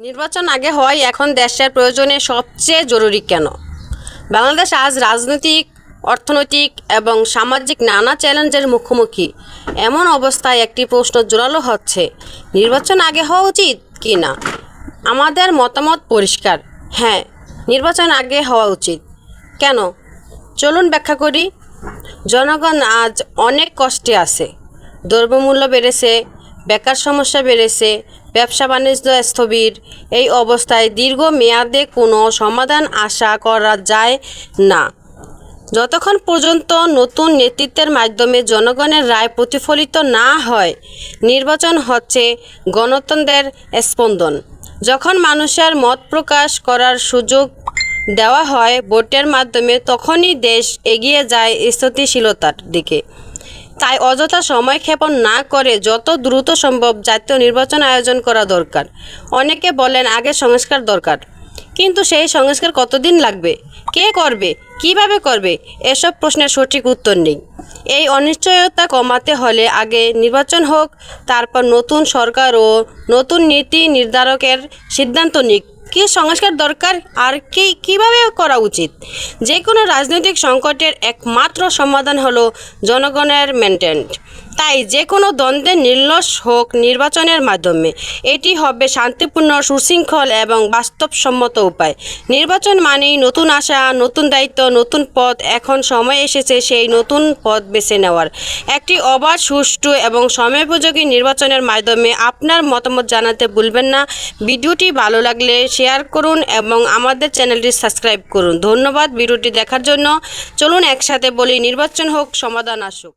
নির্বাচন আগে হয় এখন দেশের প্রয়োজনে সবচেয়ে জরুরি কেন? বাংলাদেশ আজ রাজনৈতিক, অর্থনৈতিক এবং সামাজিক নানা চ্যালেঞ্জের মুখোমুখি। এমন অবস্থায় একটি প্রশ্ন জোরালো হচ্ছে, নির্বাচন আগে হওয়া উচিত কি না? আমাদের মতামত পরিষ্কার। হ্যাঁ নির্বাচন আগে হওয়া উচিত। কেন? চলুন ব্যাখ্যা করি। জনগণ আজ অনেক কষ্টে আছে। দ্রব্যমূল্য বেড়েছে বেকার সমস্যা বেড়েছে, ব্যবসা বাণিজ্য স্থবির। এই অবস্থায় দীর্ঘ মেয়াদে কোনো সমাধান আশা করা যায় না। যতক্ষণ পর্যন্ত নতুন নেতৃত্বের মাধ্যমে জনগণের রায় প্রতিফলিত না হয়, নির্বাচন হচ্ছে গণতন্ত্রের স্পন্দন। যখন মানুষের মত প্রকাশ করার সুযোগ দেওয়া হয়, ভোটের মাধ্যমে তখনই দেশ এগিয়ে যায় স্থিতিশীলতার দিকে। তাই অযথা সময় ক্ষেপণ না করে যত দ্রুত সম্ভব জাতীয় নির্বাচন আয়োজন করা দরকার। অনেকে বলেন আগে সংস্কার দরকার। কিন্তু সেই সংস্কার কতদিন লাগবে? কে করবে? কীভাবে করবে? এসব প্রশ্নের সঠিক উত্তর নেই। এই অনিশ্চয়তা কমাতে হলে আগে নির্বাচন হোক, তারপর নতুন সরকার ও নতুন নীতি নির্ধারকের সিদ্ধান্ত নিক। কী সংস্কার দরকার আর কি, কীভাবে করা উচিত? যে কোনো রাজনৈতিক সংকটের একমাত্র সমাধান হলো জনগণের মেনটেন্ট তাই যে কোনো দ্বন্দ্বে নির্লস হোক নির্বাচনের মাধ্যমে, এটি হবে শান্তিপূর্ণ, সুশৃঙ্খল এবং বাস্তবসম্মত উপায়। নির্বাচন মানেই নতুন আশা, নতুন দায়িত্ব, নতুন পথ। এখন সময় এসেছে সেই নতুন পথ বেছে নেওয়ার। একটি অবাধ, সুষ্ঠু এবং সময়োপযোগী নির্বাচনের মাধ্যমে আপনার মতামত জানাতে ভুলবেন না। ভিডিওটি ভালো লাগলে শেয়ার করুন এবং আমাদের চ্যানেলটি সাবস্ক্রাইব করুন। ধন্যবাদ, ভিডিওটি দেখার জন্য। চলুন একসাথে বলি, নির্বাচন হোক, সমাধান আসুক।